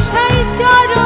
আশায় চর